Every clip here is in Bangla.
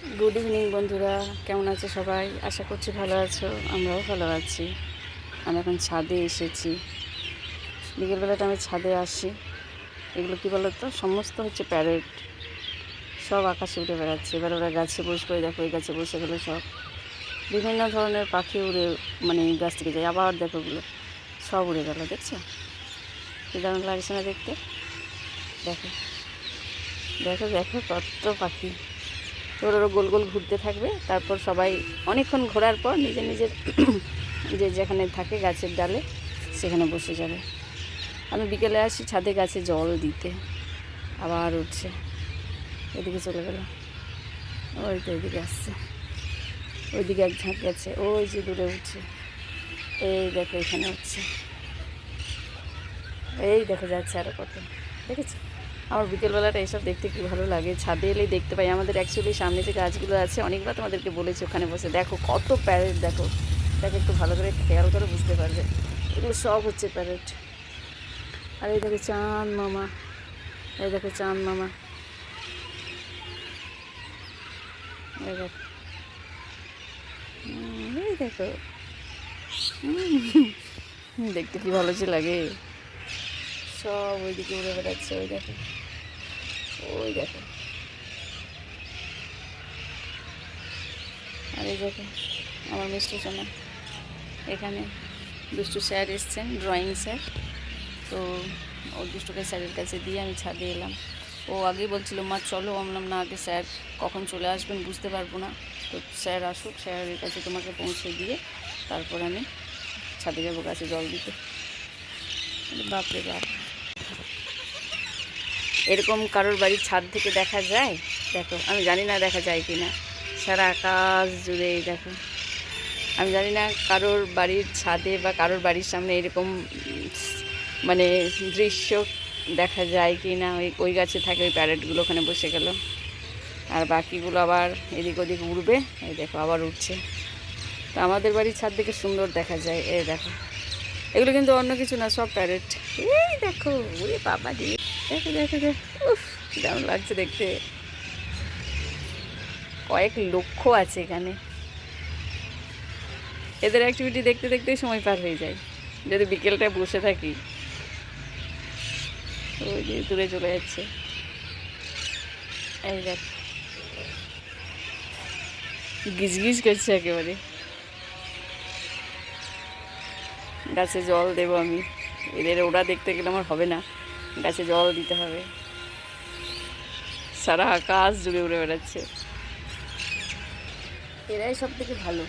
গুড ইভিনিং বন্ধুরা। কেমন আছো সবাই? আশা করছি ভালো আছো। আমরাও ভালো আছি। আমি এখন ছাদে এসেছি। বিকেলবেলাটা আমি ছাদে আসি। এগুলো কী বলো তো সমস্ত হচ্ছে প্যারেট সব আকাশে উঠে বেড়াচ্ছে। এবার ওরা গাছে বসবে দেখো ওই গাছে বসে গেলো সব। বিভিন্ন ধরনের পাখি উড়ে মানে গাছ থেকে যায়। আবার দেখো ওগুলো। সব উড়ে গেলো, দেখছ? কি দারুণ লাগছে না দেখতে? দেখো। দেখো দেখো কত পাখি। ওরা গোল গোল ঘুরতে থাকবে। তারপর সবাই অনেকক্ষণ ঘোরার পর নিজের নিজের যে যেখানে থাকে গাছের ডালে, সেখানে বসে যাবে। আমি বিকেলে আসি ছাদে গাছে জল দিতে। আবার উঠছে। এদিকে চলে গেল। ওই তো এদিকে আসছে। ওইদিকে এক ঝাঁক গেছে। ওই যে দূরে উঠছে। এই দেখো এখানে উঠছে। এই দেখো যাচ্ছে আরও কত। দেখেছ? আমার বিকেলবেলাটা এসব দেখতে কি ভালো লাগে? ছাদে এলেই দেখতে পাই। আমাদের অ্যাকচুয়ালি সামনে যে গাছগুলো আছে, অনেকবার তোমাদেরকে বলেছি ওখানে বসে। দেখো কত প্যারেট দেখো। দেখো একটু ভালো করে খেয়াল করে বুঝতে পারবে। এগুলো সব হচ্ছে প্যারেট আর এই দেখো চাঁদ মামা। এই দেখো চাঁদ মামা। এই দেখো। দেখতে কি ভালো যে লাগে। সব ওইদিকে উড়ে বেড়াচ্ছে, ওই দেখো। ওই দেখো। আর এই দেখো, আমার মিষ্টি সোনা। এখানে দুষ্টু স্যার এসছেন ড্রয়িং স্যার। তো ও দুষ্টুকে স্যারের কাছে দিয়ে আমি ছাদে এলাম। ও আগেই বলছিল, মা, চলো। বললাম, না, আগে স্যার কখন চলে আসবেন বুঝতে পারব না। তো স্যার আসুক, স্যারের কাছে তোমাকে পৌঁছে দিয়ে তারপর আমি ছাদে যাব গাছে জল দিতে। বাপরে বাপ। এরকম কারোর বাড়ির ছাদ থেকে দেখা যায়? দেখো, আমি জানি না দেখা যায় কি না সারা আকাশ জুড়ে দেখো। আমি জানি না কারোর বাড়ির ছাদে বা কারোর বাড়ির সামনে এরকম মানে দৃশ্য দেখা যায় কি না ওই ওই গাছে থাকে, ওই প্যারেটগুলো ওখানে বসে গেল। আর বাকিগুলো আবার এদিক ওদিক উড়বে। এই দেখো, আবার উঠছে তো আমাদের বাড়ির ছাদ থেকে সুন্দর দেখা যায়। এই দেখো। এগুলো কিন্তু অন্য কিছু না, সব প্যারেট এই দেখো, ওরে বাবা দিয়ে দেখো দেখো উফ দারুণ লাগছে দেখতে। কয়েক লক্ষ আছে এখানে। এদের অ্যাক্টিভিটি দেখতে দেখতে সময় পার হয়ে যায়। যদি বিকেলটায় বসে থাকি। ওই যে দূরে চলে যাচ্ছে। এই দেখ। গিজগিজ করছে একেবারে। গাছে জল দেবো আমি। এদের ওরা দেখতে গেলে আমার হবে না। গাছে জল দিতে হবে। সারা আকাশ জুড়ে উড়ে বেড়াচ্ছে। এরাই সব থেকে ভালো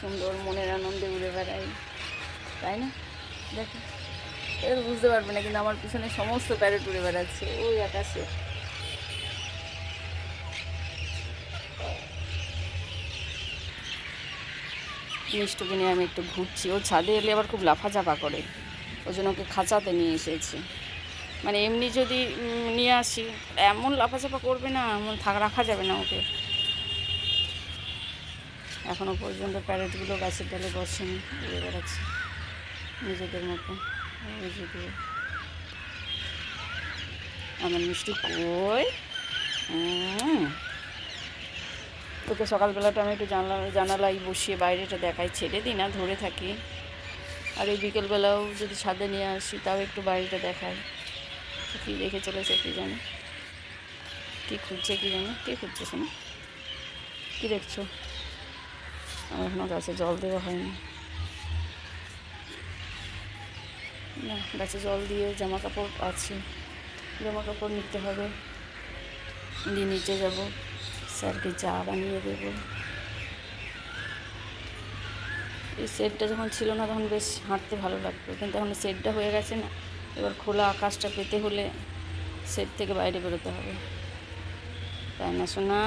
সুন্দর মনের আনন্দে উড়ে বেড়ায়। তাই না? দেখো। এরা বুঝতে পারবে না, কিন্তু আমার পিছনে সমস্ত প্যারেট উড়ে বেড়াচ্ছে। ওই আকাশে। মিষ্টকে নিয়ে আমি একটু ঘুরছি। ও ছাদে এলে আবার খুব লাফাঝাপা করে। ওই জন্য ওকে খাঁচাতে নিয়ে এসেছি। মানে এমনি যদি নিয়ে আসি, এমন লাফাঝাপা করবে না, এমন থাক, রাখা যাবে না ওকে। এখনও পর্যন্ত প্যারেটগুলো গাছের ডালে বসেনি উড়ে বেড়াচ্ছে নিজেদের মতো। আমার মিষ্টি কই? তোকে সকালবেলাটা আমি একটু জানলা জানালাই বসিয়ে বাইরেটা দেখাই, ছেড়ে দিই না, ধরে থাকি। আর এই বিকেলবেলাও যদি ছাদে নিয়ে আসি, তাও একটু বাইরেটা দেখাই। তো কী রেখে চলেছে কী জানি? কী খুঁজছে কী জানি? কে খুঁজছে শোনো? কী দেখছ? আমার এখনও গাছে জল দেওয়া হয়নি। না, গাছে জল দিয়ে জামা কাপড় আছে। জামা কাপড় নিতে হবে। দিয়ে নিচে যাব। স্যারকে চা বানিয়ে দেবো। এই সেটটা যখন ছিল না, তখন বেশ হাঁটতে ভালো লাগতো। কিন্তু এখন সেটটা হয়ে গেছে না। এবার খোলা আকাশটা পেতে হলে সেট থেকে বাইরে বেরোতে হবে। তাই না শোনা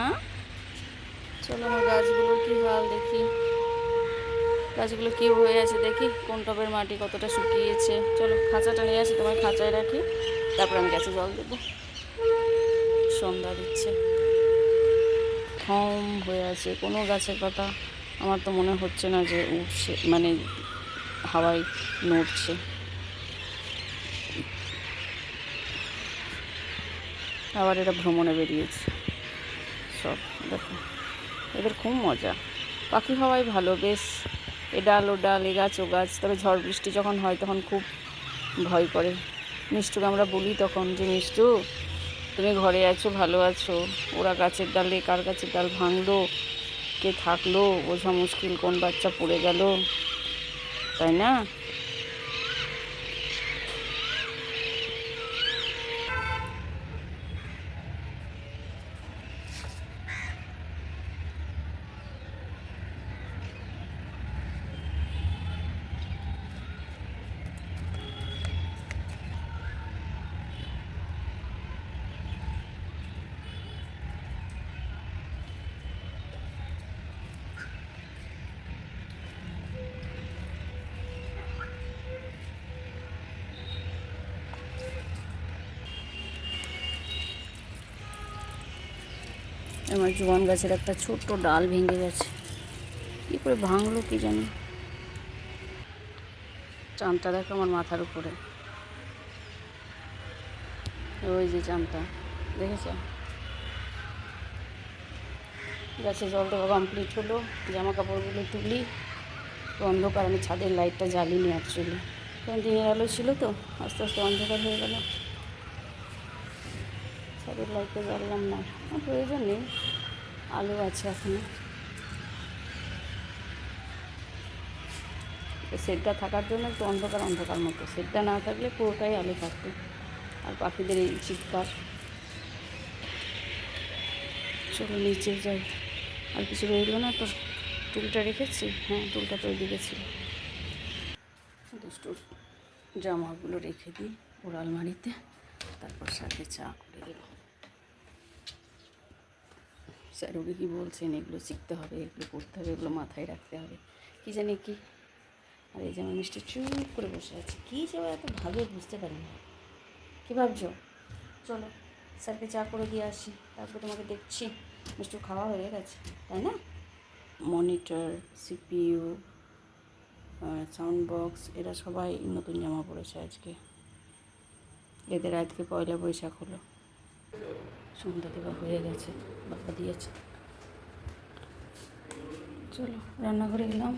চলো আমার গাছগুলোর কী হাল দেখি। গাছগুলো কী হয়ে আছে দেখি, কোন টবের মাটি কতটা শুকিয়েছে। চলো খাঁচাটা নিয়ে আসি তোমার খাঁচায় রাখি। তারপর আমি গাছে জল দেবো। সন্ধ্যা দিচ্ছে। থম হয়ে আছে, কোনো গাছের পাতা। আমার তো মনে হচ্ছে না যে উঠছে মানে হাওয়ায় নড়ছে। আবার এরা ভ্রমণে বেরিয়েছে। সব, দেখো। এদের খুব মজা। পাখি হওয়াই ভালো, বেশ। এ ডাল, ও ডাল, এ গাছ, ও গাছ। তবে ঝড় বৃষ্টি যখন হয় তখন খুব ভয় করে। মিষ্টুকে আমরা বলি তখন যে, মিষ্টু, তুমি ঘরে আছো, ভালো আছো? ওরা গাছের ডালে কার গাছের ডাল ভাঙলো? কে থাকল? বোঝা মুশকিল কোন বাচ্চা পড়ে গেল? তাই না? আমার জোয়ান গাছের একটা ছোট্ট ডাল ভেঙে গেছে। কী করে ভাঙলো কি জানি? চাঁদটা দেখো আমার মাথার উপরে। ওই যে চাঁদটা দেখেছ? গাছে জল দেওয়া কমপ্লিট হলো জামা কাপড়গুলো তুলি অন্ধকার, আমি ছাদের লাইটটা জ্বালিনি অ্যাকচুয়ালি কারণ দিনের আলো ছিল তো, আস্তে আস্তে অন্ধকার হয়ে গেল। ছাদের লাইটটা জ্বাললাম না। প্রয়োজন নেই। আলো আছে এখনও। সেটটা থাকার জন্য একটু অন্ধকার অন্ধকার মতো। সেটটা না থাকলে পুরোটাই আলো থাকতো। আর পাখিদের এই চিৎকার। চলো নিচে যাই। আর কিছু রইল না তো? টুলটা রেখেছি? হ্যাঁ টুলটা তো ওইদিকে ছিল। দুষ্টুর জামাগুলো রেখে দিই ওর আলমারিতে তারপর সাথে চা করে দেবো। স্যার ওকে কী বলছেন? এগুলো শিখতে হবে, এগুলো করতে হবে, এগুলো মাথায় রাখতে হবে। কী জানি কি? আর এই যে আমার মিষ্টি চুপ করে বসে আছে। কী যে এত ভাবে বুঝতে পারি না। কী ভাবছ? চলো, স্যারকে চা করে দিয়ে আসি। তারপর তোমাকে দেখছি। মিষ্টি খাওয়া হয়ে গেছে, তাই না? মনিটর, সিপিইউ সাউন্ড বক্স, এরা সবাই নতুন জামা পড়েছে আজকে। এদের আজকে পয়লা বৈশাখ হলো। সন্ধ্যা দেওয়া হয়ে গেছে, বাবা দিয়েছে। চলো, রান্নাঘরে গেলাম।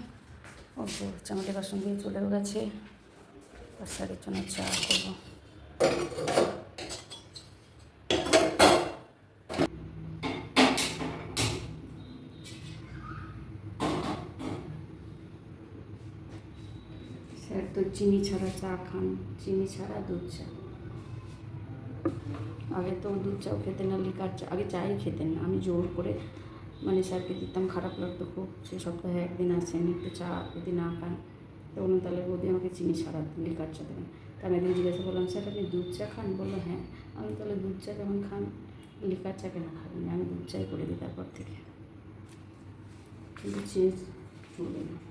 ও চামড়ে বাসন দিয়ে চলেও গেছে। আর জন্য চা করব। স্যার তো চিনি ছাড়া চা খান, চিনি ছাড়া দুধ চা। আগে তো দুধ চাও খেতেন না, লিকার চা, আগে চাই খেতেন আমি জোর করে মানে স্যারকে দিতাম, খারাপ লাগতো খুব। সে সপ্তাহে একদিন আসেন, একটু চা যদি না খান, তো অন্য তাহলে বৌদি আমাকে চিনি ছাড়া, লিকার চা দেবেন। তা আমি একদিন জিজ্ঞাসা করলাম, স্যার, আপনি দুধ চা খান? বলল হ্যাঁ। আমি তাহলে দুধ চা যখন খান? লিকার চা কেন খাবেন? আমি দুধ চাই করে দিই তারপর থেকে। কিন্তু চেঞ্জ চলবে না।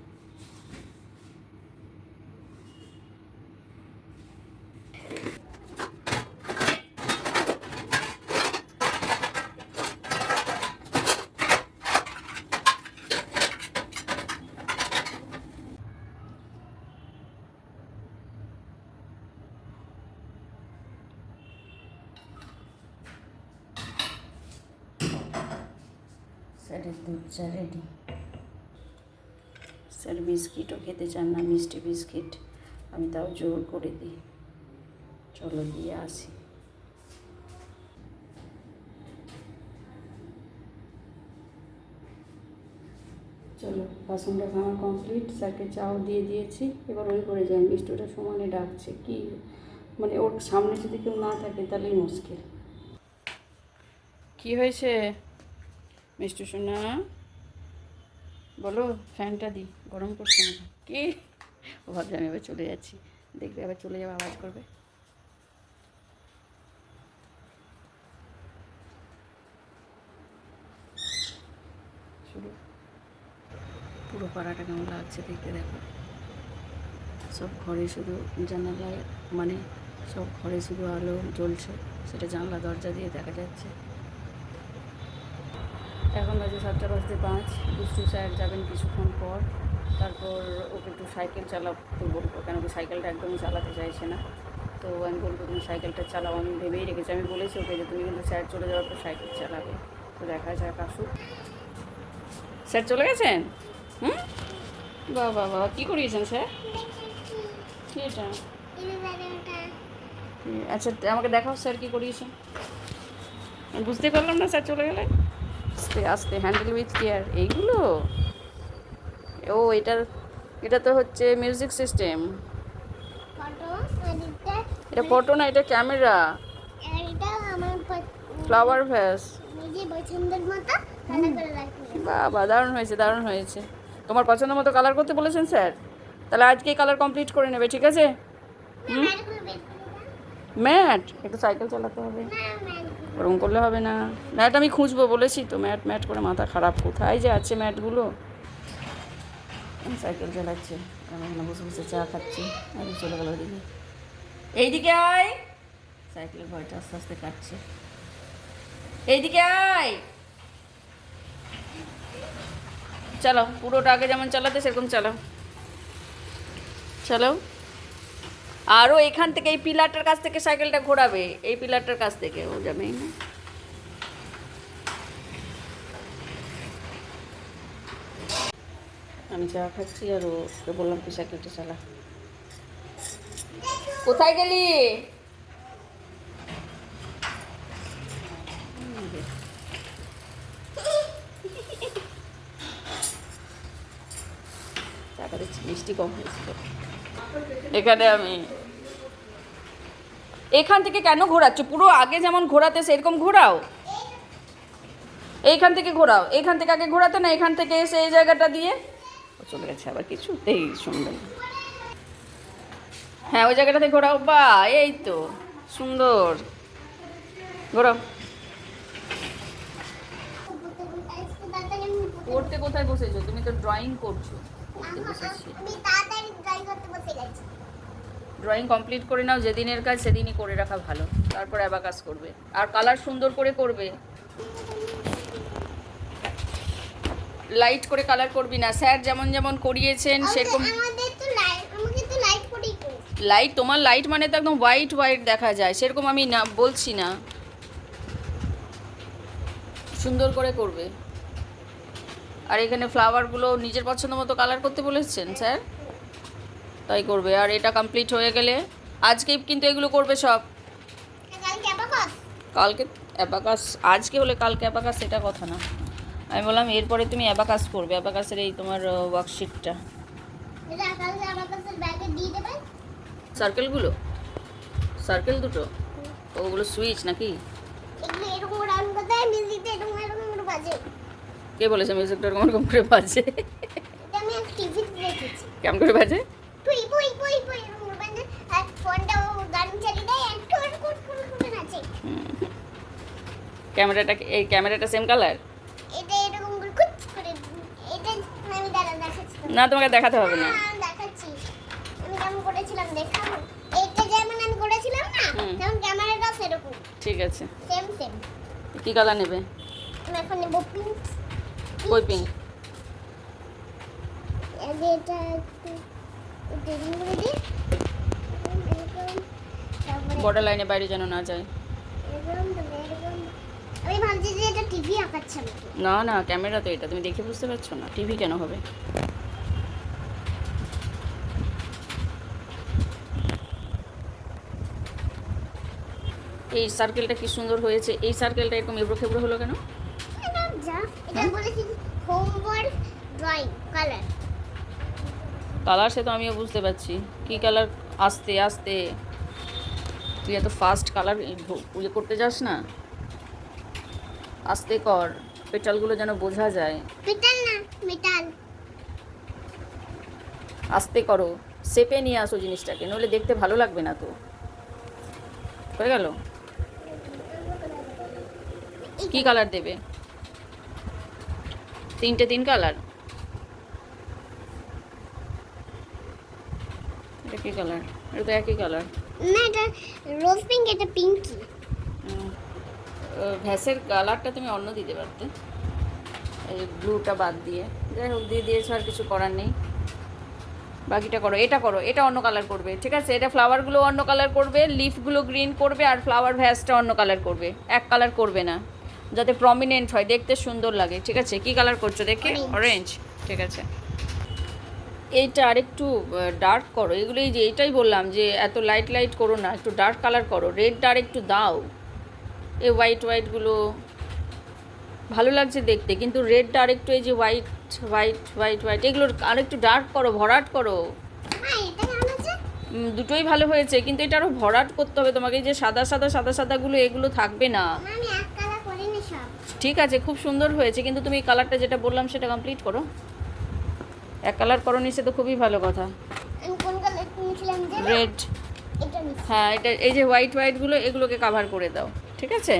স্যারের দুধ চা রেডি স্যার বিস্কিটও খেতে চান না, মিষ্টি বিস্কিট আমি তাও জোর করে দিই। চলো দিয়ে আসি। চলো, বাসনটা খাওয়া কমপ্লিট স্যারকে চাও দিয়ে দিয়েছি। এবার ওই করে যাই মিষ্টিটা সমানে ডাকছে। কি? মানে ওর সামনে যদি কেউ না থাকে, তাহলেই মুশকিল। কি হয়েছে? মিষ্টি সোনা, বলো, ফ্যানটা দিই গরম করছে না কি? ও ভাবছে আমি এবার চলে যাচ্ছি। দেখবে আবার চলে যাবে আওয়াজ করবে। পুরো পাড়াটা কেমন লাগছে দেখতে দেখো। সব ঘরে শুধু জানালায় মানে সব ঘরে শুধু আলো জ্বলছে, সেটা জানলা, দরজা দিয়ে দেখা যাচ্ছে। এখন বাজে সাতটা বাজতে পাঁচ। দুষ্টু স্যার যাবেন কিছুক্ষণ পর। তারপর ওকে একটু সাইকেল চালাতে বলব, কেন কি সাইকেলটা একদমই চালাতে চাইছে না। তো আমি বলব, তুমি সাইকেলটা চালাও, আমি ভেবেই রেখেছি। আমি বলেছি ওকে যে তুমি কিন্তু স্যার চলে যাওয়ার পর সাইকেল চালাবে। তো দেখা যাক, আসুক। স্যার চলে গেছেন? হুম? বাহ বাহ কী করিয়েছেন স্যার? এটা? আচ্ছা আমাকে দেখাও স্যার কী করিয়েছেন। বুঝতে পারলাম না স্যার চলে গেলে আস্তে আস্তে হ্যান্ডেল উইথ কেয়ার এইগুলো? ও এটা এটা তো হচ্ছে মিউজিক সিস্টেম এটা ফটো না এটা ক্যামেরা ফ্লাওয়ার ভ্যাস বাবা দারুণ হয়েছে দারুণ হয়েছে। তোমার পছন্দ মতো কালার করতে বলেছেন স্যার তাহলে আজকেই কালার কমপ্লিট করে নেবে ঠিক আছে? ম্যাট? একটু সাইকেল চালাতে হবে। ওরকম করলে হবে না। ম্যাট আমি খুঁজবো বলেছি তো, ম্যাট ম্যাট করে মাথা খারাপ কোথায় যে আছে ম্যাটগুলো? সাইকেল চালাচ্ছে, আমি এখানে বসে বসে চা খাচ্ছি, আমি চলে গেল ওদিকে। এইদিকে আয়। সাইকেলের ভয়টা আস্তে আস্তে কাটছে। এইদিকে আয়। চালাও, পুরোটা আগে যেমন চালাতে সেরকম চালাও। চালাও। আরও এখান থেকে এই পিলারটার কাছ থেকে সাইকেলটা ঘোরাবে। এই পিলারটার কাছ থেকে ও যাবে না। আমি চা খাচ্ছি আর ওকে বললাম তুই সাইকেলটা চালা। কোথায় গেলি? চাটা মিষ্টি কম হয়েছিল। এখানে আমি এখান থেকে কেন ঘোরাচ্ছ? পুরো আগে যেমন ঘোরাতে সেরকম ঘোরাও? এইখান থেকে ঘোরাও। এইখান থেকে আগে ঘোরাতে না এখান থেকে এসে এই জায়গাটা দিয়ে? চলে গেছে আবার কিছুতেই সুন্দর না। হ্যাঁ ওই জায়গাটাতে ঘোরাও। বা, এই তো, সুন্দর। ঘোরাও। পড়তে কোথায় বসেছো? তুমি তো ড্রয়িং করছ। পড়তে বসেছি। ড্রয়িং কমপ্লিট করে নাও যেদিনের কাজ সেদিনই করে রাখা ভালো। তারপর অ্যাবাকাস করবে। আর কালার সুন্দর করে করবে। লাইট করে কালার করবি না। স্যার যেমন যেমন করিয়েছেন সেরকম লাইট তোমার লাইট মানে তো একদম হোয়াইট হোয়াইট দেখা যায়। সেরকম আমি না বলছি না। সুন্দর করে করবে। আর এখানে ফ্লাওয়ারগুলো নিজের পছন্দ মতো কালার করতে বলেছেন স্যার? তাই করবে। আর এটা কমপ্লিট হয়ে গেলে আজকেই কিন্তু এগুলো করবে সব। কালকে অ্যাবাকাস আজকে হলে কালকে অ্যাবাকাস এটা কথা না। আমি বললাম এরপরে তুমি অ্যাবাকাস করবে। অ্যাবাকাসের এই তোমার ওয়ার্কশিটটা সার্কেলগুলো সার্কেল দুটো? ওগুলো সুইচ নাকি? কে বলেছে মিউজিকটা এরকম এরকম করে বাজে? কেমন করে বাজে? পুই পুই পুই পুই করে আর ফোনটাও গান চালিয়ে দেয় আর ঠোঁট ঠোঁট করে নাচে। ক্যামেরাটা এই ক্যামেরাটা সেম কালার এটা এরকম করে কুচ করে এটা আমি দাঁড়া দেখাচ্ছি না তোমাকে দেখাতে হবে না। হ্যাঁ, দেখাচ্ছি। আমি যেমন করেছিলাম দেখাবো। এইটা যেমন আমি করেছিলাম না। তেমন ক্যামেরাটাও সেরকম। ঠিক আছে। সেম সেম কি কালার নেবে? আমি এখন নেব পিঙ্ক ওই পিঙ্ক এটা বর্ডার লাইনে বাইরে যেন না যায়। না না ক্যামেরা তো এটা তুমি দেখে বুঝতে পারছ না। টিভি কেন হবে? এই সার্কেলটা কি সুন্দর হয়েছে? এই সার্কেলটা এরকম এবড়ো খেবড়ো হলো কেন? এটা বলেছি হোমওয়ার্ক ড্রয়িং কালার কালার সে তো আমিও বুঝতে পারছি। কি কালার আস্তে আস্তে? তুই এত ফাস্ট কালার ইয়ে করতে যাস না। আস্তে কর। পেটালগুলো যেন বোঝা যায়। মেটাল না মেটাল। আস্তে করো। সেপে নিয়ে আসো জিনিসটাকে নইলে দেখতে ভালো লাগবে না তো। হয়ে গেল? কি কালার দেবে? তিনটে তিন কালার কি কালার এটা তো একই কালার না এটা রোজ পিঙ্ক এটা পিঙ্কি ভ্যাসের কালারটা তুমি অন্য দিতে পারতে। এই ব্লুটা বাদ দিয়ে। যাই হোক দিয়ে দিয়েছ আর কিছু করার নেই। বাকিটা করো এটা করো এটা অন্য কালার করবে ঠিক আছে? এটা ফ্লাওয়ারগুলো অন্য কালার করবে লিফগুলো গ্রিন করবে আর ফ্লাওয়ার ভ্যাসটা অন্য কালার করবে। এক কালার করবে না। যাতে প্রমিনেন্ট হয় দেখতে সুন্দর লাগে ঠিক আছে? কি কালার করছ দেখে? অরেঞ্জ ঠিক আছে? এইটা আরেকটু ডার্ক করো। এগুলো এই যে এইটাই বললাম যে এত লাইট লাইট করো না একটু ডার্ক কালার করো। রেডটা আর একটু দাও। এই হোয়াইট হোয়াইটগুলো ভালো লাগছে দেখতে কিন্তু রেডটা আরেকটু এই যে হোয়াইট হোয়াইট হোয়াইট হোয়াইট এগুলো আরেকটু ডার্ক করো ভরাট করো। দুটোই ভালো হয়েছে কিন্তু এটা আরও ভরাট করতে হবে তোমাকে এই যে সাদা সাদা সাদা সাদাগুলো এগুলো থাকবে না। ঠিক আছে খুব সুন্দর হয়েছে কিন্তু তুমি কালারটা যেটা বললাম সেটা কমপ্লিট করো। এক কালার করো নিচ্ছে তো খুবই ভালো কথা। রেড হ্যাঁ এটা এই যে হোয়াইট হোয়াইটগুলো এগুলোকে কাভার করে দাও ঠিক আছে?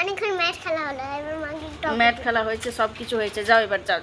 অনেকক্ষণ ম্যাচ খেলা হলো এবার ম্যাট খেলা হয়েছে সব কিছু হয়েছে। যাও এবার যাও।